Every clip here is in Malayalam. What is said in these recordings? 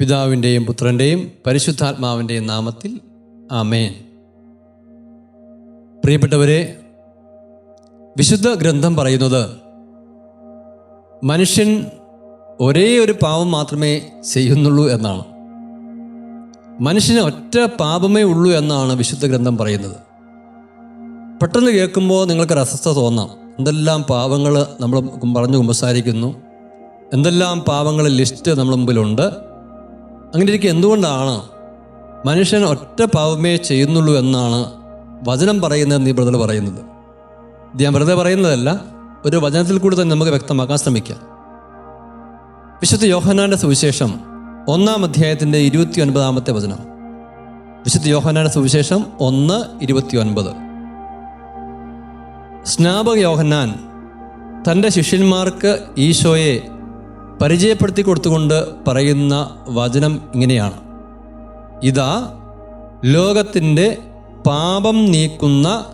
പിതാവിന്റെയും പുത്രന്റെയും പരിശുദ്ധാത്മാവിന്റെയും നാമത്തിൽ ആമേൻ. പ്രിയപ്പെട്ടവരെ വിശുദ്ധ ഗ്രന്ഥം പറയുന്നത് മനുഷ്യൻ ഒരേ ഒരു പാപം മാത്രമേ ചെയ്യുന്നുള്ളൂ എന്നാണ്. മനുഷ്യന് ഒറ്റ പാപമേ ഉള്ളൂ എന്നാണ് വിശുദ്ധ ഗ്രന്ഥം പറയുന്നത്. പെട്ടെന്ന് കേൾക്കുമ്പോൾ നിങ്ങൾക്ക് അസ്വസ്ഥ തോന്നാം. എന്തെല്ലാം പാപങ്ങൾ നമ്മൾ പറഞ്ഞു കുമ്പസാരിക്കുന്നു? എന്തെല്ലാം പാപങ്ങൾ ലിസ്റ്റ് നമ്മുടെ മുമ്പിലുണ്ട്? അങ്ങനെ ഇരിക്കും എന്തുകൊണ്ടാണ് മനുഷ്യൻ ഒറ്റ പാവമേ ചെയ്യുന്നുള്ളൂ എന്നാണ് വചനം പറയുന്നത് നീ ബ്രദർ പറയുന്നത്? ഞാൻ വെറുതെ പറയുന്നതല്ല ഒരു വചനത്തിൽ കൂടി തന്നെ നമുക്ക് വ്യക്തമാക്കാൻ ശ്രമിക്കാം. വിശുദ്ധ യോഹനാന്റെ സുവിശേഷം ഒന്നാം അധ്യായത്തിന്റെ ഇരുപത്തി ഒൻപതാമത്തെ വചനം. വിശുദ്ധ യോഹനാന്റെ സുവിശേഷം ഒന്ന് ഇരുപത്തി ഒൻപത് സ്നാപക യോഹന്നാൻ തന്റെ ശിഷ്യന്മാർക്ക് ഈശോയെ പരിചയപ്പെടുത്തി കൊടുത്തുകൊണ്ട് പറയുന്ന വചനം ഇങ്ങനെയാണ്. ഇതാ ലോകത്തിന്റെ പാപം നീക്കുന്ന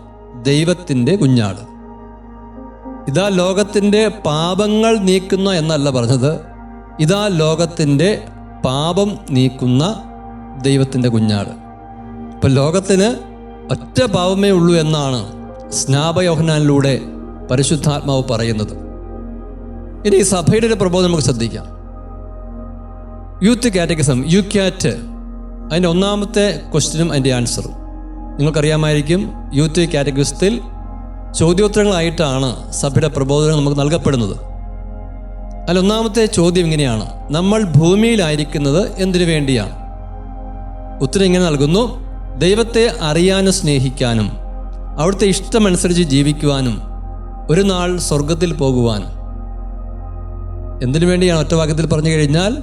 ദൈവത്തിന്റെ കുഞ്ഞാട്. ഇതാ ലോകത്തിന്റെ പാപങ്ങൾ നീക്കുന്ന എന്നല്ല പറഞ്ഞത്. ഇതാ ലോകത്തിന്റെ പാപം നീക്കുന്ന ദൈവത്തിന്റെ കുഞ്ഞാട്. ഇപ്പം ലോകത്തിന് ഒറ്റ പാപമേ ഉള്ളൂ എന്നാണ് സ്നാപയോഹനാനിലൂടെ പരിശുദ്ധാത്മാവ് പറയുന്നത്. ഇനി സഭയുടെ ഒരു പ്രബോധനം നമുക്ക് ശ്രദ്ധിക്കാം. യൂത്ത് കാറ്റഗറിസം യു ക്യാറ്റ് അതിന്റെ ഒന്നാമത്തെ ക്വസ്റ്റ്യനും അതിന്റെ ആൻസറും നിങ്ങൾക്കറിയാമായിരിക്കും യൂത്ത് കാറ്റഗറിസത്തിൽ ചോദ്യോത്തരങ്ങളായിട്ടാണ് സഭയുടെ പ്രബോധനം നമുക്ക് നൽകപ്പെടുന്നത്. അതിൽ ഒന്നാമത്തെ ചോദ്യം ഇങ്ങനെയാണ്. നമ്മൾ ഭൂമിയിലായിരിക്കുന്നത് എന്തിനു വേണ്ടിയാണ്? ഉത്തരം ഇങ്ങനെ നൽകുന്നു. ദൈവത്തെ അറിയാനും സ്നേഹിക്കാനും അവിടുത്തെ ഇഷ്ടമനുസരിച്ച് ജീവിക്കുവാനും ഒരു നാൾ സ്വർഗത്തിൽ പോകുവാനും. എന്തിനു വേണ്ടിയാണ് ഒറ്റ ഒറ്റവാക്യത്തിൽ പറഞ്ഞു കഴിഞ്ഞാൽ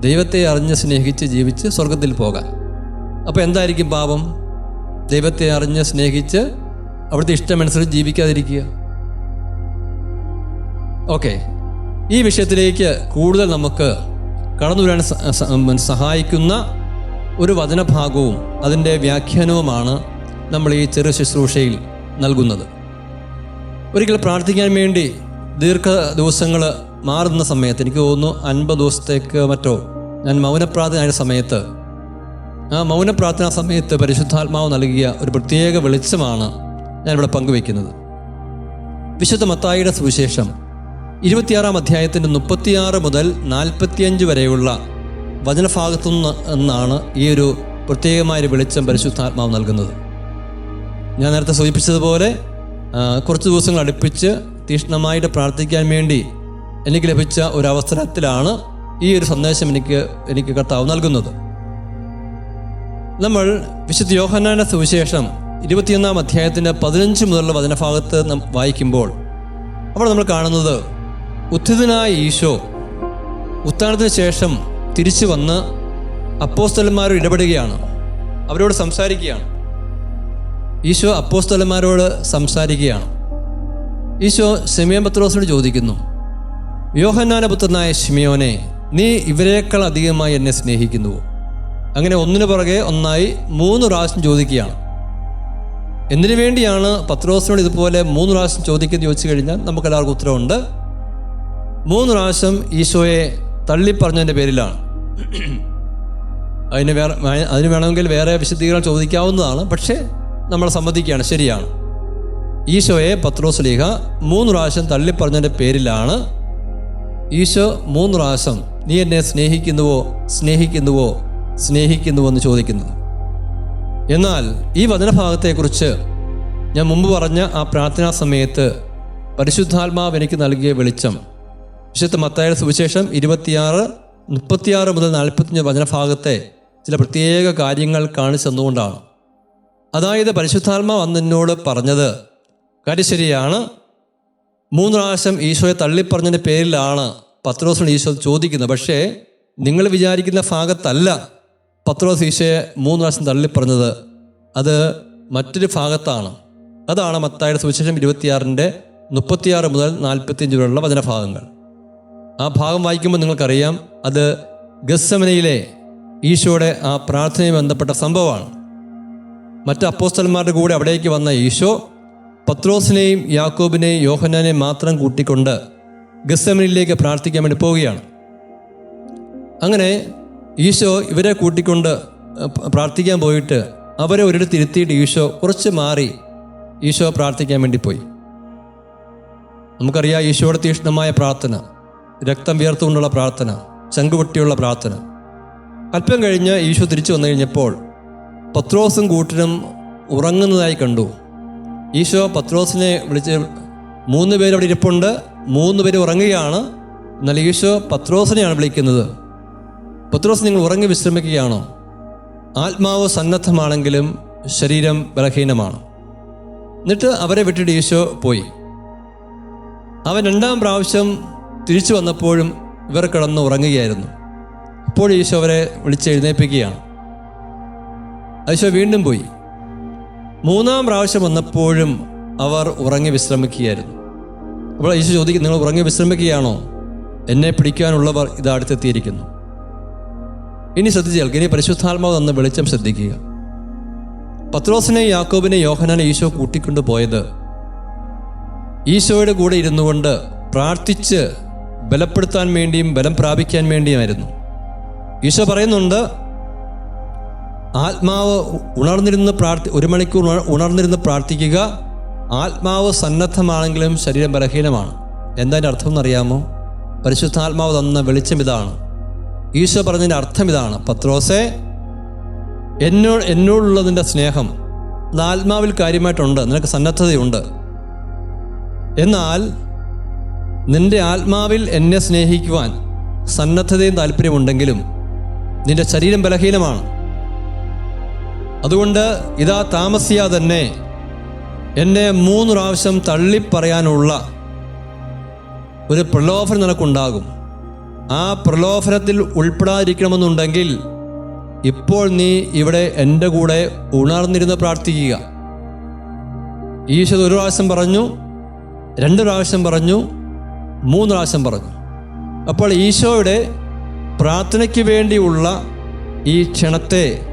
ദൈവത്തെ അറിഞ്ഞ് സ്നേഹിച്ച് ജീവിച്ച് സ്വർഗത്തിൽ പോകാൻ. അപ്പോൾ എന്തായിരിക്കും പാപം? ദൈവത്തെ അറിഞ്ഞ് സ്നേഹിച്ച് അവിടുത്തെ ഇഷ്ടമനുസരിച്ച് ജീവിക്കാതിരിക്കുക. ഓക്കെ. ഈ വിഷയത്തിലേക്ക് കൂടുതൽ നമുക്ക് കടന്നു വരാൻ സഹായിക്കുന്ന ഒരു വചനഭാഗവും അതിന്റെ വ്യാഖ്യാനവുമാണ് നമ്മൾ ഈ ചെറു ശുശ്രൂഷയിൽ നൽകുന്നത്. ഒരിക്കൽ പ്രാർത്ഥിക്കാൻ വേണ്ടി ദീർഘ ദിവസങ്ങൾ മാറുന്ന സമയത്ത് എനിക്ക് തോന്നുന്നു അൻപത് ദിവസത്തേക്ക് മറ്റോ ഞാൻ മൗനപ്രാർത്ഥന സമയത്ത്. ആ മൗനപ്രാർത്ഥനാ സമയത്ത് പരിശുദ്ധാത്മാവ് നൽകിയ ഒരു പ്രത്യേക വെളിച്ചമാണ് ഞാനിവിടെ പങ്കുവെക്കുന്നത് വിശുദ്ധ മത്തായിയുടെ സുവിശേഷം ഇരുപത്തിയാറാം അധ്യായത്തിന്റെ മുപ്പത്തിയാറ് മുതൽ നാൽപ്പത്തിയഞ്ച് വരെയുള്ള വചനഭാഗത്തു നിന്ന് എന്നാണ് ഈ ഒരു പ്രത്യേകമായൊരു വെളിച്ചം പരിശുദ്ധാത്മാവ് നൽകുന്നത്. ഞാൻ നേരത്തെ സൂചിപ്പിച്ചതുപോലെ കുറച്ച് ദിവസങ്ങൾ അടുപ്പിച്ച് തീഷ്ണമായിട്ട് പ്രാർത്ഥിക്കാൻ വേണ്ടി എനിക്ക് ലഭിച്ച ഒരു അവസരത്തിലാണ് ഈ ഒരു സന്ദേശം എനിക്ക് എനിക്ക് കർത്താവ് നൽകുന്നത്. നമ്മൾ വിശുദ്ധ യോഹന്നാന്റെ സുവിശേഷം ഇരുപത്തിയൊന്നാം അധ്യായത്തിന്റെ പതിനഞ്ച് മുതലുള്ള വചനഭാഗത്ത് നാം വായിക്കുമ്പോൾ അവിടെ നമ്മൾ കാണുന്നത് ഉദ്ധിതനായ ഈശോ ഉത്ഥാനത്തിന് ശേഷം തിരിച്ചു വന്ന് അപ്പോസ്തലന്മാരോട് ഇടപെടുകയാണ്. അവരോട് സംസാരിക്കുകയാണ്. ഈശോ അപ്പോസ്തലന്മാരോട് സംസാരിക്കുകയാണ്. ഈശോ സെമിയം പത്രോസിനോട് ചോദിക്കുന്നു യോഹന്നാന പുത്രനായ ശിമിയോനെ നീ ഇവരെക്കാൾ അധികമായി എന്നെ സ്നേഹിക്കുന്നുവോ അങ്ങനെ ഒന്നിനു പുറകെ ഒന്നായി മൂന്ന് പ്രാവശ്യം ചോദിക്കുകയാണ്. എന്തിനു വേണ്ടിയാണ് പത്രോസിനോട് ഇതുപോലെ മൂന്ന് പ്രാവശ്യം ചോദിക്കുന്നത് ചോദിച്ചു കഴിഞ്ഞാൽ നമുക്കെല്ലാവർക്കും ഉത്തരവുണ്ട്. മൂന്ന് പ്രാവശ്യം ഈശോയെ തള്ളിപ്പറഞ്ഞതിന്റെ പേരിലാണ്. അതിന് വേറെ അതിന് വേണമെങ്കിൽ വേറെ വിശദീകരണം ചോദിക്കാവുന്നതാണ് പക്ഷേ നമ്മൾ സമ്മതിക്കുകയാണ് ശരിയാണ്. ഈശോയെ പത്രോസ് ലീഹ മൂന്ന് പ്രാവശ്യം തള്ളിപ്പറഞ്ഞതിന്റെ പേരിലാണ് ഈശോ മൂന്ന് പ്രാവശ്യം നീ എന്നെ സ്നേഹിക്കുന്നുവോ സ്നേഹിക്കുന്നുവോ സ്നേഹിക്കുന്നുവോ എന്ന് ചോദിക്കുന്നത് എന്നാൽ ഈ വചനഭാഗത്തെക്കുറിച്ച് ഞാൻ മുമ്പ് പറഞ്ഞ ആ പ്രാർത്ഥനാ സമയത്ത് പരിശുദ്ധാത്മാവ് എനിക്ക് നൽകിയ വെളിച്ചം. വിശുദ്ധ മത്തായ സുവിശേഷം ഇരുപത്തിയാറ് മുപ്പത്തിയാറ് മുതൽ നാൽപ്പത്തിയഞ്ച് വചനഭാഗത്തെ ചില പ്രത്യേക കാര്യങ്ങൾ കാണിച്ചു തന്നുകൊണ്ടാണ്. അതായത് പരിശുദ്ധാത്മാവ് അന്ന് പറഞ്ഞത് കാര്യം ശരിയാണ് മൂന്ന് പ്രാവശ്യം ഈശോയെ തള്ളിപ്പറഞ്ഞതിന്റെ പേരിലാണ് പത്രോസിനോട് ഈശോ ചോദിക്കുന്നത്. പക്ഷേ നിങ്ങൾ വിചാരിക്കുന്ന ഭാഗത്തല്ല പത്രോസ് ഈശോയെ മൂന്ന് പ്രാവശ്യം തള്ളിപ്പറഞ്ഞത്. അത് മറ്റൊരു ഭാഗത്താണ്. അതാണ് മത്തായുടെ സുവിശേഷം ഇരുപത്തിയാറിന്റെ മുപ്പത്തിയാറ് മുതൽ നാൽപ്പത്തിയഞ്ച് വരെയുള്ള വചനഭാഗങ്ങൾ. ആ ഭാഗം വായിക്കുമ്പോൾ നിങ്ങൾക്കറിയാം അത് ഗസ്സമനയിലെ ഈശോയുടെ ആ പ്രാർത്ഥനയുമായി ബന്ധപ്പെട്ട സംഭവമാണ്. മറ്റ് അപ്പോസ്തലന്മാരുടെ കൂടെ അവിടേക്ക് വന്ന ഈശോ പത്രോസിനെയും യാക്കോബിനെയും യോഹനാനെ മാത്രം കൂട്ടിക്കൊണ്ട് ഗസ്സമനിലേക്ക് പ്രാർത്ഥിക്കാൻ വേണ്ടി പോവുകയാണ്. അങ്ങനെ ഈശോ ഇവരെ കൂട്ടിക്കൊണ്ട് പ്രാർത്ഥിക്കാൻ പോയിട്ട് അവരെ ഒരിടത്ത് ഇരുത്തിയിട്ട് ഈശോ കുറച്ച് മാറി ഈശോ പ്രാർത്ഥിക്കാൻ വേണ്ടി പോയി. നമുക്കറിയാം ഈശോയുടെ തീക്ഷ്ണമായ പ്രാർത്ഥന രക്തം വിയർത്തുകൊണ്ടുള്ള പ്രാർത്ഥന ചങ്കുപൊട്ടിയുള്ള പ്രാർത്ഥന. അല്പം കഴിഞ്ഞ് ഈശോ തിരിച്ചു വന്നു കഴിഞ്ഞപ്പോൾ പത്രോസും കൂട്ടിനും ഉറങ്ങുന്നതായി കണ്ടു. ഈശോ പത്രോസിനെ വിളിച്ച് മൂന്ന് പേര് അവിടെ ഇരിപ്പുണ്ട്. മൂന്ന് പേര് ഉറങ്ങുകയാണ്. എന്നാൽ ഈശോ പത്രോസിനെയാണ് വിളിക്കുന്നത്. പത്രോസ് നിങ്ങൾ ഉറങ്ങി വിശ്രമിക്കുകയാണോ? ആത്മാവ് സന്നദ്ധമാണെങ്കിലും ശരീരം ബലഹീനമാണ്. എന്നിട്ട് അവരെ വിട്ടിട്ട് ഈശോ പോയി. അവൻ രണ്ടാം പ്രാവശ്യം തിരിച്ചു വന്നപ്പോഴും ഇവർ കിടന്ന് ഉറങ്ങുകയായിരുന്നു. അപ്പോൾ ഈശോ അവരെ വിളിച്ച് എഴുന്നേൽപ്പിക്കുകയാണ്. ഈശോ വീണ്ടും പോയി. മൂന്നാം പ്രാവശ്യം വന്നപ്പോഴും അവർ ഉറങ്ങി വിശ്രമിക്കുകയായിരുന്നു. അപ്പോൾ ഈശോ ചോദിക്കും നിങ്ങൾ ഉറങ്ങി വിശ്രമിക്കുകയാണോ? എന്നെ പിടിക്കാനുള്ളവർ ഇത് അടുത്തെത്തിയിരിക്കുന്നു. ഇനി ശ്രദ്ധിച്ചാൽ ഇനി പരിശുദ്ധാത്മാവ് തന്ന വെളിച്ചം ശ്രദ്ധിക്കുക. പത്രോസിനെ യാക്കോബിനെ യോഹനാനെ ഈശോ കൂട്ടിക്കൊണ്ടു പോയത് ഈശോയുടെ കൂടെ ഇരുന്നു കൊണ്ട് പ്രാർത്ഥിച്ച് ബലപ്പെടുത്താൻ വേണ്ടിയും ബലം പ്രാപിക്കാൻ വേണ്ടിയുമായിരുന്നു. ഈശോ പറയുന്നുണ്ട് ആത്മാവ് ഉണർന്നിരുന്ന് പ്രാർത്ഥി ഒരു മണിക്കൂർ ഉണ- ഉണർന്നിരുന്ന് പ്രാർത്ഥിക്കുക ആത്മാവ് സന്നദ്ധമാണെങ്കിലും ശരീരം ബലഹീനമാണ്. എന്താ അതിന്റെ അർത്ഥം എന്നറിയാമോ? പരിശുദ്ധാത്മാവ് തന്ന വെളിച്ചം ഇതാണ്. ഈശോ പറഞ്ഞതിന്റെ അർത്ഥം ഇതാണ്. പത്രോസെ എന്നോ എന്നോടുള്ളതിന്റെ സ്നേഹം. അത് ആത്മാവിൽ കാര്യമായിട്ടുണ്ട്. നിനക്ക് സന്നദ്ധതയുണ്ട്. എന്നാൽ നിന്റെ ആത്മാവിൽ എന്നെ സ്നേഹിക്കുവാൻ സന്നദ്ധതയും താല്പര്യമുണ്ടെങ്കിലും നിന്റെ ശരീരം ബലഹീനമാണ്. അതുകൊണ്ട് ഇതാ താമസിയാ തന്നെ എന്നെ മൂന്ന് പ്രാവശ്യം തള്ളിപ്പറയാനുള്ള ഒരു പ്രലോഭനം നിനക്കുണ്ടാകും. ആ പ്രലോഭനത്തിൽ ഉൾപ്പെടാതിരിക്കണമെന്നുണ്ടെങ്കിൽ ഇപ്പോൾ നീ ഇവിടെ എന്റെ കൂടെ ഉണർന്നിരുന്ന് പ്രാർത്ഥിക്കുക. ഈശോ ഒരു പ്രാവശ്യം പറഞ്ഞു രണ്ട് പ്രാവശ്യം പറഞ്ഞു മൂന്ന് പ്രാവശ്യം പറഞ്ഞു. അപ്പോൾ ഈശോയുടെ പ്രാർത്ഥനയ്ക്ക് വേണ്ടിയുള്ള ഈ ക്ഷണത്തെ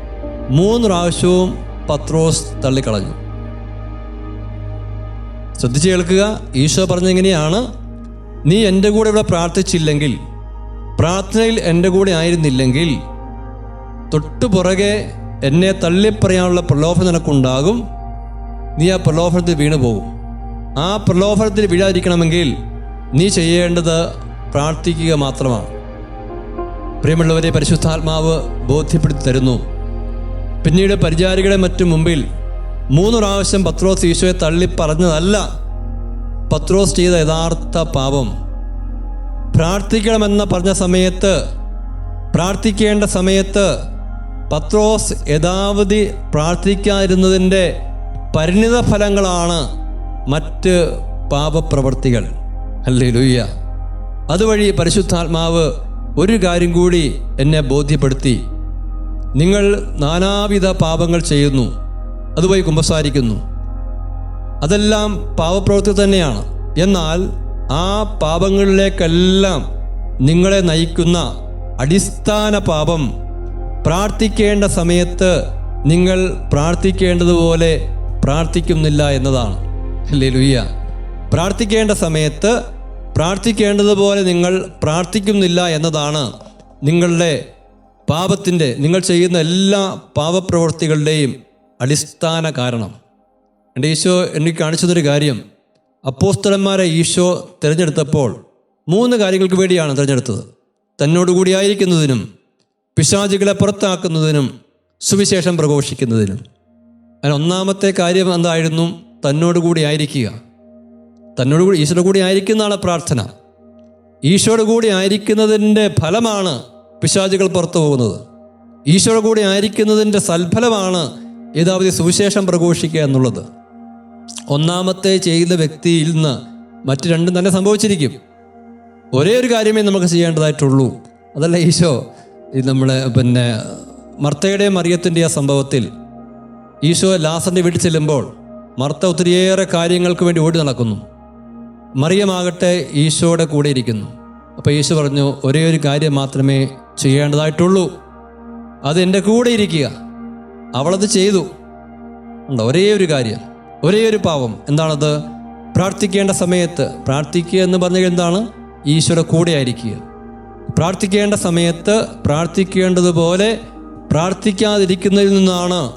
മൂന്ന് പ്രാവശ്യവും പത്രോസ് തള്ളിക്കളഞ്ഞു. ശ്രദ്ധിച്ച് കേൾക്കുക ഈശോ പറഞ്ഞെങ്ങനെയാണ് നീ എന്റെ കൂടെ ഇവിടെ പ്രാർത്ഥിച്ചില്ലെങ്കിൽ പ്രാർത്ഥനയിൽ എന്റെ കൂടെ ആയിരുന്നില്ലെങ്കിൽ തൊട്ടു പുറകെ എന്നെ തള്ളിപ്പറയാനുള്ള പ്രലോഭനം നിനക്കുണ്ടാകും. നീ ആ പ്രലോഭനത്തിൽ വീണു പോകും ആ പ്രലോഭനത്തിൽ വീഴാതിരിക്കണമെങ്കിൽ നീ ചെയ്യേണ്ടത് പ്രാർത്ഥിക്കുക മാത്രമാണ്. പ്രിയമുള്ളവരെ പരിശുദ്ധാത്മാവ് ബോധ്യപ്പെടുത്തി തരുന്നു. പിന്നീട് പരിചാരികളുടെ മറ്റു മുമ്പിൽ മൂന്ന് പ്രാവശ്യം പത്രോസ് ഈശോയെ തള്ളി പറഞ്ഞതല്ല. പത്രോസ് ചെയ്ത യഥാർത്ഥ പാപം. പ്രാർത്ഥിക്കണമെന്ന് പറഞ്ഞ സമയത്ത് പ്രാർത്ഥിക്കേണ്ട സമയത്ത് പത്രോസ് യഥാവധി പ്രാർത്ഥിക്കാതിരുന്നതിന്റെ പരിണിത ഫലങ്ങളാണ് മറ്റ് പാപപ്രവർത്തികൾ. അല്ലേ ലൂയ്യ അതുവഴി പരിശുദ്ധാത്മാവ് ഒരു കാര്യം കൂടി എന്നെ ബോധ്യപ്പെടുത്തി. നിങ്ങൾ നാനാവിധ പാപങ്ങൾ ചെയ്യുന്നു. അതുപോയി കുമ്പസാരിക്കുന്നു. അതെല്ലാം പാപപ്രവൃത്തി തന്നെയാണ്. എന്നാൽ ആ പാപങ്ങളിലേക്കെല്ലാം നിങ്ങളെ നയിക്കുന്ന അടിസ്ഥാന പാപം പ്രാർത്ഥിക്കേണ്ട സമയത്ത് നിങ്ങൾ പ്രാർത്ഥിക്കേണ്ടതുപോലെ പ്രാർത്ഥിക്കുന്നില്ല എന്നതാണ്. അല്ലേ ലുയ്യ പ്രാർത്ഥിക്കേണ്ട സമയത്ത് പ്രാർത്ഥിക്കേണ്ടതുപോലെ നിങ്ങൾ പ്രാർത്ഥിക്കുന്നില്ല എന്നതാണ് നിങ്ങളുടെ പാപത്തിന്റെ നിങ്ങൾ ചെയ്യുന്ന എല്ലാ പാപപ്രവൃത്തികളുടെയും അടിസ്ഥാന കാരണം. എന്റെ ഈശോ എനിക്ക് കാണിച്ചതൊരു കാര്യം. അപ്പോസ്തലന്മാരെ ഈശോ തിരഞ്ഞെടുത്തപ്പോൾ മൂന്ന് കാര്യങ്ങൾക്ക് വേണ്ടിയാണ് തിരഞ്ഞെടുത്തത്. തന്നോടുകൂടിയായിരിക്കുന്നതിനും പിശാചുകളെ പുറത്താക്കുന്നതിനും സുവിശേഷം പ്രഘോഷിക്കുന്നതിനും. അതിന് ഒന്നാമത്തെ കാര്യം എന്തായിരുന്നു? തന്നോടുകൂടി ആയിരിക്കുക. തന്നോടുകൂടി ഈശോയുടെ കൂടി ആയിരിക്കുന്നതാണ് പ്രാർത്ഥന. ഈശോയുടെ കൂടി ആയിരിക്കുന്നതിന്റെ ഫലമാണ് പിശാചുകൾ പുറത്തു പോകുന്നത്. ഈശോയുടെ കൂടി ആയിരിക്കുന്നതിന്റെ സൽഫലമാണ് യഥാവധി സുവിശേഷം പ്രഘോഷിക്കുക എന്നുള്ളത്. ഒന്നാമത്തെ ചെയ്യുന്ന വ്യക്തിയിൽ നിന്ന് മറ്റു രണ്ടും തന്നെ സംഭവിച്ചിരിക്കും. ഒരേ ഒരു കാര്യമേ നമുക്ക് ചെയ്യേണ്ടതായിട്ടുള്ളൂ. അതല്ല ഈശോ ഈ നമ്മളെ പിന്നെ മർത്തയുടെയും മറിയത്തിന്റെ ആ സംഭവത്തിൽ ഈശോ ലാസറിന്റെ വീട്ടിൽ ചെല്ലുമ്പോൾ മർത്ത ഒത്തിരിയേറെ കാര്യങ്ങൾക്ക് വേണ്ടി ഓടി നടക്കുന്നു. മറിയമാകട്ടെ ഈശോയുടെ കൂടെ ഇരിക്കുന്നു. അപ്പോൾ ഈശോ പറഞ്ഞു ഒരേ ഒരു കാര്യം മാത്രമേ ചെയ്യേണ്ടതായിട്ടുള്ളൂ. അത് എന്റെ കൂടെ ഇരിക്കുക. അവളത് ചെയ്തു. ഉണ്ടോ? ഒരേ ഒരു കാര്യം. ഒരേ ഒരു പാവം. എന്താണത്? പ്രാർത്ഥിക്കേണ്ട സമയത്ത് പ്രാർത്ഥിക്കുക എന്ന് പറഞ്ഞാൽ എന്താണ്? ഈശ്വര കൂടെ ആയിരിക്കുക. പ്രാർത്ഥിക്കേണ്ട സമയത്ത് പ്രാർത്ഥിക്കേണ്ടതുപോലെ പ്രാർത്ഥിക്കാതിരിക്കുന്നതിൽ നിന്നാണ്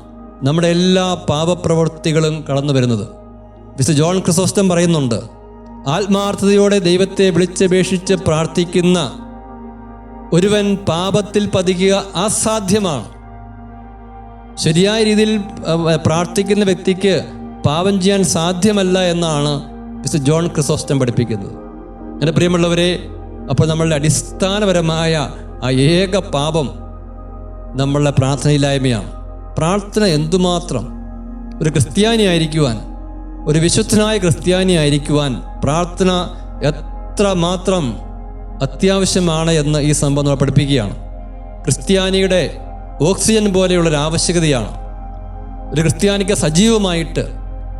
നമ്മുടെ എല്ലാ പാപപ്രവൃത്തികളും കടന്നു വരുന്നത്. മിസ്റ്റർ ജോൺ ക്രിസോസ്റ്റം പറയുന്നുണ്ട് ആത്മാർത്ഥതയോടെ ദൈവത്തെ വിളിച്ചപേക്ഷിച്ച് പ്രാർത്ഥിക്കുന്ന ഒരുവൻ പാപത്തിൽ പതിക്കുക അസാധ്യമാണ്. ശരിയായ രീതിയിൽ പ്രാർത്ഥിക്കുന്ന വ്യക്തിക്ക് പാപം ചെയ്യാൻ സാധ്യമല്ല എന്നാണ് മിസ്റ്റർ ജോൺ ക്രിസോസ്റ്റം പഠിപ്പിക്കുന്നത്. എന്റെ പ്രിയമുള്ളവരെ അപ്പോൾ നമ്മളുടെ അടിസ്ഥാനപരമായ ആ ഏക പാപം നമ്മളുടെ പ്രാർത്ഥനയില്ലായ്മയാണ്. പ്രാർത്ഥന എന്തുമാത്രം? ഒരു ക്രിസ്ത്യാനി ആയിരിക്കുവാൻ ഒരു വിശുദ്ധനായ ക്രിസ്ത്യാനി ആയിരിക്കുവാൻ പ്രാർത്ഥന എത്ര മാത്രം അത്യാവശ്യമാണ് എന്ന് ഈ സംഭവം നമ്മൾ പഠിപ്പിക്കുകയാണ്. ക്രിസ്ത്യാനിയുടെ ഓക്സിജൻ പോലെയുള്ള ഒരു ആവശ്യകതയാണ്. ഒരു ക്രിസ്ത്യാനിക്ക് സജീവമായിട്ട്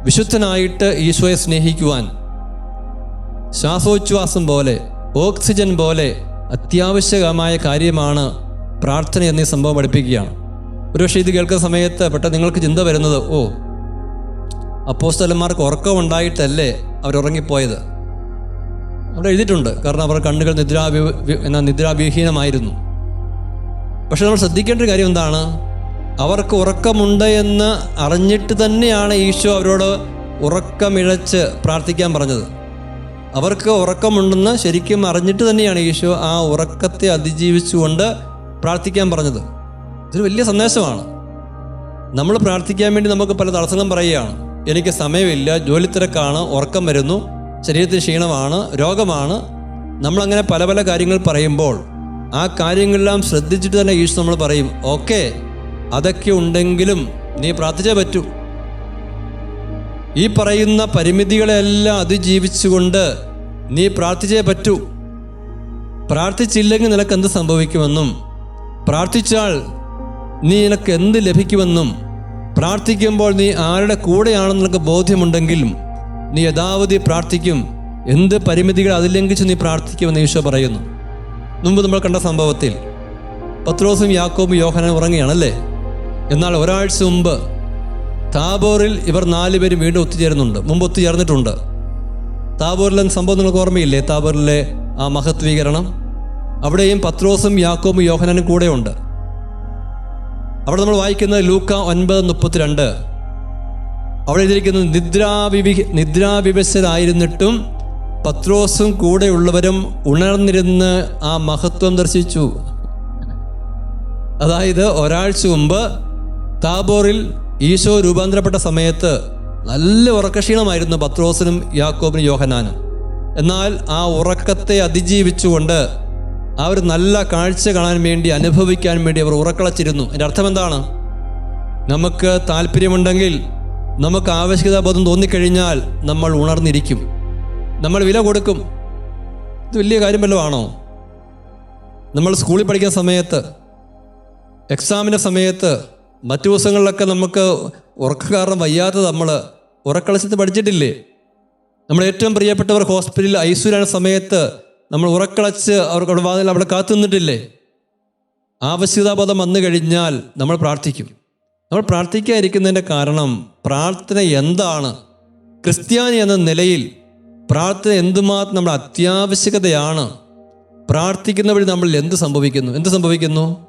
വിശുദ്ധനായിട്ട് ഈശോയെ സ്നേഹിക്കുവാൻ ശ്വാസോച്ഛ്വാസം പോലെ ഓക്സിജൻ പോലെ അത്യാവശ്യകമായ കാര്യമാണ് പ്രാർത്ഥന എന്നീ സംഭവം പഠിപ്പിക്കുകയാണ്. ഒരുപക്ഷെ ഇത് കേൾക്കുന്ന സമയത്ത് പെട്ടെന്ന് നിങ്ങൾക്ക് ചിന്ത വരുന്നത് ഓ അപ്പോസ്തലന്മാർക്ക് ഉറക്കമുണ്ടായിട്ടല്ലേ അവരുറങ്ങിപ്പോയത്? അവിടെ എഴുതിയിട്ടുണ്ട്. കാരണം അവരുടെ കണ്ണുകൾ നിദ്രാവി എന്നാ നിദ്രാവിഹീനമായിരുന്നു. പക്ഷെ നമ്മൾ ശ്രദ്ധിക്കേണ്ട ഒരു കാര്യം എന്താണ്? അവർക്ക് ഉറക്കമുണ്ട് എന്ന് അറിഞ്ഞിട്ട് തന്നെയാണ് ഈശോ അവരോട് ഉറക്കമിഴച്ച് പ്രാർത്ഥിക്കാൻ പറഞ്ഞത്. അവർക്ക് ഉറക്കമുണ്ടെന്ന് ശരിക്കും അറിഞ്ഞിട്ട് തന്നെയാണ് ഈശോ ആ ഉറക്കത്തെ അതിജീവിച്ചുകൊണ്ട് പ്രാർത്ഥിക്കാൻ പറഞ്ഞത്. ഇതൊരു വലിയ സന്ദേശമാണ്. നമ്മൾ പ്രാർത്ഥിക്കാൻ വേണ്ടി നമുക്ക് പല തടസ്സങ്ങളും പറയുകയാണ്. എനിക്ക് സമയമില്ല ജോലി തിരക്കാണ് ഉറക്കം വരുന്നു. ശരീരത്തിന് ക്ഷീണമാണ് രോഗമാണ്. നമ്മളങ്ങനെ പല പല കാര്യങ്ങൾ പറയുമ്പോൾ ആ കാര്യങ്ങളെല്ലാം ശ്രദ്ധിച്ചിട്ട് തന്നെ ഈശോ നമ്മൾ പറയും ഓക്കെ അതൊക്കെ ഉണ്ടെങ്കിലും നീ പ്രാർത്ഥിച്ചേ പറ്റൂ. ഈ പറയുന്ന പരിമിതികളെല്ലാം അതിജീവിച്ചുകൊണ്ട് നീ പ്രാർത്ഥിച്ചേ പറ്റൂ. പ്രാർത്ഥിച്ചില്ലെങ്കിൽ നിനക്ക് എന്ത് സംഭവിക്കുമെന്നും പ്രാർത്ഥിച്ചാൽ നീ നിനക്ക് എന്ത് ലഭിക്കുമെന്നും പ്രാർത്ഥിക്കുമ്പോൾ നീ ആരുടെ കൂടെയാണെന്ന് നിനക്ക് ബോധ്യമുണ്ടെങ്കിലും നീ യഥാവധി പ്രാർത്ഥിക്കും. എന്ത് പരിമിതികൾ അതിലംഘിച്ച് നീ പ്രാർത്ഥിക്കുമെന്ന് ഈശോ പറയുന്നു. മുമ്പ് നമ്മൾ കണ്ട സംഭവത്തിൽ പത്രോസും യാക്കോബും യോഹനും ഉറങ്ങിയാണല്ലേ എന്നാൽ ഒരാഴ്ച മുമ്പ് താബോറിൽ ഇവർ നാലുപേരും വീണ്ടും ഒത്തുചേരുന്നുണ്ട്. മുമ്പ് ഒത്തുചേർന്നിട്ടുണ്ട്. താബോറിലെ സംഭവം നിങ്ങൾക്ക് ഓർമ്മയില്ലേ? താബോറിലെ ആ മഹത്വീകരണം. അവിടെയും പത്രോസും യാക്കോബും യോഹനനും കൂടെയുണ്ട്. അവിടെ നമ്മൾ വായിക്കുന്നത് ലൂക്ക ഒൻപത് മുപ്പത്തിരണ്ട്. അവിടെ എഴുതിയിരിക്കുന്നത് നിദ്രാവിവി നിദ്രാവിവശരായിരുന്നിട്ടും പത്രോസും കൂടെയുള്ളവരും ഉണർന്നിരുന്ന് ആ മഹത്വം ദർശിച്ചു. അതായത് ഒരാഴ്ച മുമ്പ് താബോറിൽ ഈശോ രൂപാന്തരപ്പെട്ട സമയത്ത് നല്ല ഉറക്കക്ഷീണമായിരുന്നു പത്രോസിനും യാക്കോബിനും യോഹനാനും എന്നാൽ ആ ഉറക്കത്തെ അതിജീവിച്ചുകൊണ്ട് അവർ നല്ല കാഴ്ച കാണാൻ വേണ്ടി അനുഭവിക്കാൻ വേണ്ടി അവർ ഉറക്കളച്ചിരുന്നു. എന്റെ അർത്ഥം എന്താണ്? നമുക്ക് താല്പര്യമുണ്ടെങ്കിൽ നമുക്ക് ആവശ്യകതാബോധം തോന്നിക്കഴിഞ്ഞാൽ നമ്മൾ ഉണർന്നിരിക്കും. നമ്മൾ വില കൊടുക്കും. ഇത് വലിയ കാര്യം വല്ലതും ആണോ? നമ്മൾ സ്കൂളിൽ പഠിക്കുന്ന സമയത്ത് എക്സാമിന്റെ സമയത്ത് മറ്റു ദിവസങ്ങളിലൊക്കെ നമുക്ക് ഉറക്ക കാരണം വയ്യാതെ നമ്മൾ ഉറക്കളച്ചത്ത് പഠിച്ചിട്ടില്ലേ? നമ്മൾ ഏറ്റവും പ്രിയപ്പെട്ടവർ ഹോസ്പിറ്റലിൽ ഐശ്വര്യ സമയത്ത് നമ്മൾ ഉറക്കളച്ച് അവർക്ക് അവിടെ വാതിൽ അവിടെ കാത്തു നിന്നിട്ടില്ലേ ആവശ്യതാബോധം വന്നു കഴിഞ്ഞാൽ നമ്മൾ പ്രാർത്ഥിക്കും. നമ്മൾ പ്രാർത്ഥിക്കാതിരിക്കുന്നതിന്റെ കാരണം പ്രാർത്ഥന എന്താണ്? ക്രിസ്ത്യാനി എന്ന നിലയിൽ പ്രാർത്ഥന എന്തുമാത്രം നമ്മുടെ അത്യാവശ്യകതയാണ്? പ്രാർത്ഥിക്കുന്ന വഴി നമ്മൾ എന്ത് സംഭവിക്കുന്നു? എന്ത് സംഭവിക്കുന്നു?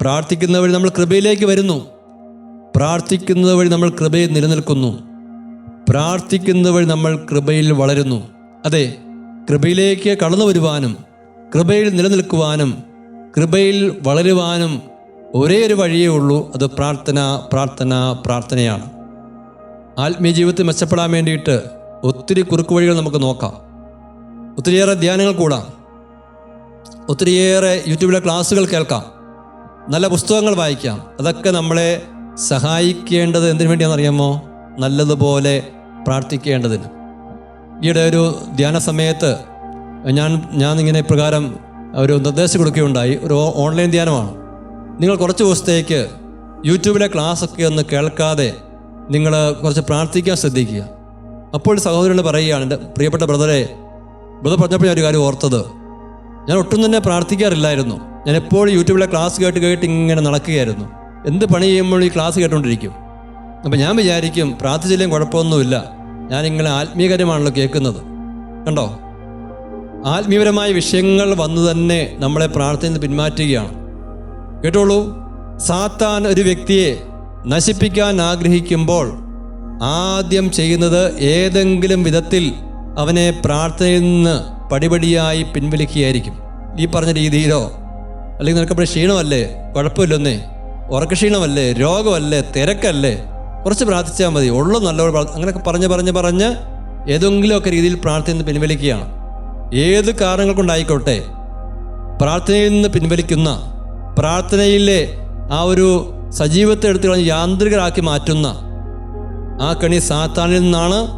പ്രാർത്ഥിക്കുന്ന വഴി നമ്മൾ കൃപയിലേക്ക് വരുന്നു. പ്രാർത്ഥിക്കുന്ന വഴി നമ്മൾ കൃപയിൽ നിലനിൽക്കുന്നു. പ്രാർത്ഥിക്കുന്ന വഴി നമ്മൾ കൃപയിൽ വളരുന്നു. അതെ കൃപയിലേക്ക് കടന്നു വരുവാനും കൃപയിൽ നിലനിൽക്കുവാനും കൃപയിൽ വളരുവാനും ഒരേ ഒരു വഴിയേ ഉള്ളൂ. അത് പ്രാർത്ഥന പ്രാർത്ഥന പ്രാർത്ഥനയാണ്. ആത്മീയ ജീവിതത്തിൽ മെച്ചപ്പെടാൻ വേണ്ടിയിട്ട് ഒത്തിരി കുറുക്കു വഴികൾ നമുക്ക് നോക്കാം. ഒത്തിരിയേറെ ധ്യാനങ്ങൾ കൂടാം. ഒത്തിരിയേറെ യൂട്യൂബിലെ ക്ലാസ്സുകൾ കേൾക്കാം. നല്ല പുസ്തകങ്ങൾ വായിക്കാം. അതൊക്കെ നമ്മളെ സഹായിക്കേണ്ടത് എന്തിനു വേണ്ടിയാണെന്നറിയാമോ നല്ലതുപോലെ പ്രാർത്ഥിക്കേണ്ടതിന്. ഈയിടെ ഒരു ധ്യാന സമയത്ത് ഞാൻ ഞാൻ ഇങ്ങനെ പ്രകാരം ഒരു നിർദ്ദേശം കൊടുക്കുകയുണ്ടായി. ഒരു ഓൺലൈൻ ധ്യാനമാണ്. നിങ്ങൾ കുറച്ച് ദിവസത്തേക്ക് യൂട്യൂബിലെ ക്ലാസ്സൊക്കെ ഒന്ന് കേൾക്കാതെ നിങ്ങൾ കുറച്ച് പ്രാർത്ഥിക്കാൻ ശ്രദ്ധിക്കുക. അപ്പോൾ സഹോദരൻ പറയുകയാണ് എന്റെ പ്രിയപ്പെട്ട ബ്രദറെ ബ്രദർ പറഞ്ഞപ്പോൾ ഞാൻ ഒരു കാര്യം ഓർത്തത്. ഞാൻ ഒട്ടും തന്നെ പ്രാർത്ഥിക്കാറില്ലായിരുന്നു. ഞാൻ എപ്പോഴും യൂട്യൂബിലെ ക്ലാസ് കേട്ട് കേട്ട് ഇങ്ങനെ നടക്കുകയായിരുന്നു. എന്ത് പണി ചെയ്യുമ്പോൾ ഈ ക്ലാസ് കേട്ടുകൊണ്ടിരിക്കും? അപ്പം ഞാൻ വിചാരിക്കും പ്രാർത്ഥിച്ചില്ലെങ്കിൽ കുഴപ്പമൊന്നുമില്ല. ഞാനിങ്ങനെ ആത്മീയകരമാണല്ലോ കേൾക്കുന്നത്. കണ്ടോ? ആത്മീയപരമായ വിഷയങ്ങൾ വന്നു തന്നെ നമ്മളെ പ്രാർത്ഥനയിൽ പിന്മാറ്റുകയാണ്. കേട്ടോളൂ. സാത്താൻ ഒരു വ്യക്തിയെ നശിപ്പിക്കാൻ ആഗ്രഹിക്കുമ്പോൾ ആദ്യം ചെയ്യുന്നത് ഏതെങ്കിലും വിധത്തിൽ അവനെ പ്രാർത്ഥനയിൽ നിന്ന് പടിപടിയായി പിൻവലിക്കുകയായിരിക്കും. ഈ പറഞ്ഞ രീതിയിലോ അല്ലെങ്കിൽ നിനക്കപ്പോൾ ക്ഷീണമല്ലേ? കുഴപ്പമില്ലൊന്നേ. ഉറക്കക്ഷീണമല്ലേ രോഗമല്ലേ? തിരക്കല്ലേ? കുറച്ച് പ്രാർത്ഥിച്ചാൽ മതി. ഉള്ളു നല്ലപോലെ അങ്ങനെയൊക്കെ പറഞ്ഞ് പറഞ്ഞ് പറഞ്ഞ് ഏതെങ്കിലുമൊക്കെ രീതിയിൽ പ്രാർത്ഥനയിൽ നിന്ന് പിൻവലിക്കുകയാണ്. ഏത് കാരണങ്ങൾ കൊണ്ടായിക്കോട്ടെ പ്രാർത്ഥനയിൽ നിന്ന് പിൻവലിക്കുന്ന പ്രാർത്ഥനയിലെ ആ ഒരു സജീവത്തെ എടുത്തു കളഞ്ഞ് യാന്ത്രികരാക്കി മാറ്റുന്ന ആ കണി സാത്താനിൽ നിന്നാണ്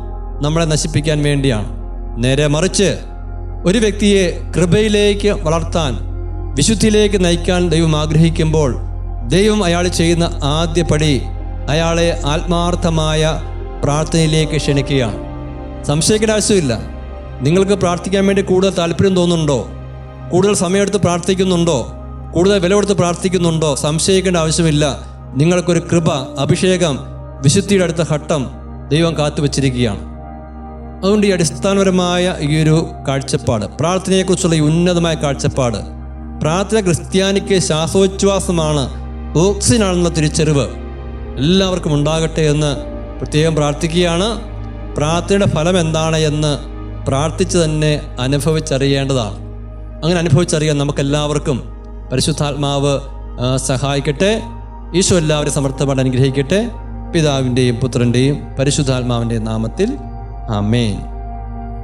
നമ്മളെ നശിപ്പിക്കാൻ വേണ്ടിയാണ്. നേരെ മറിച്ച് ഒരു വ്യക്തിയെ കൃപയിലേക്ക് വളർത്താൻ വിശുദ്ധിയിലേക്ക് നയിക്കാൻ ദൈവം ആഗ്രഹിക്കുമ്പോൾ ദൈവം അയാൾ ചെയ്യുന്ന ആദ്യ പടി അയാളെ ആത്മാർത്ഥമായ പ്രാർത്ഥനയിലേക്ക് ക്ഷണിക്കുകയാണ്. സംശയിക്കേണ്ട ആവശ്യമില്ല. നിങ്ങൾക്ക് പ്രാർത്ഥിക്കാൻ വേണ്ടി കൂടുതൽ താല്പര്യം തോന്നുന്നുണ്ടോ? കൂടുതൽ സമയമെടുത്ത് പ്രാർത്ഥിക്കുന്നുണ്ടോ? കൂടുതൽ വില കൊടുത്ത് പ്രാർത്ഥിക്കുന്നുണ്ടോ? സംശയിക്കേണ്ട ആവശ്യമില്ല. നിങ്ങൾക്കൊരു കൃപ അഭിഷേകം വിശുദ്ധിയുടെ അടുത്ത ഘട്ടം ദൈവം കാത്തുവച്ചിരിക്കുകയാണ്. അതുകൊണ്ട് ഈ അടിസ്ഥാനപരമായ ഈ ഒരു കാഴ്ചപ്പാട് പ്രാർത്ഥനയെക്കുറിച്ചുള്ള ഈ ഉന്നതമായ കാഴ്ചപ്പാട് പ്രാർത്ഥന ക്രിസ്ത്യാനിക്ക് ശ്വാസോച്ഛ്വാസമാണ് ഓക്സിജനാണെന്ന തിരിച്ചറിവ് എല്ലാവർക്കും ഉണ്ടാകട്ടെ എന്ന് പ്രത്യേകം പ്രാർത്ഥിക്കുകയാണ്. പ്രാർത്ഥനയുടെ ഫലം എന്താണ് എന്ന് പ്രാർത്ഥിച്ച് തന്നെ അനുഭവിച്ചറിയേണ്ടതാണ്. അങ്ങനെ അനുഭവിച്ചറിയാൻ നമുക്കെല്ലാവർക്കും പരിശുദ്ധാത്മാവ് സഹായിക്കട്ടെ. ഈശോ എല്ലാവരും സമർത്ഥമായിട്ട് അനുഗ്രഹിക്കട്ടെ. പിതാവിന്റെയും പുത്രന്റെയും പരിശുദ്ധാത്മാവിന്റെയും നാമത്തിൽ. ആമേൻ.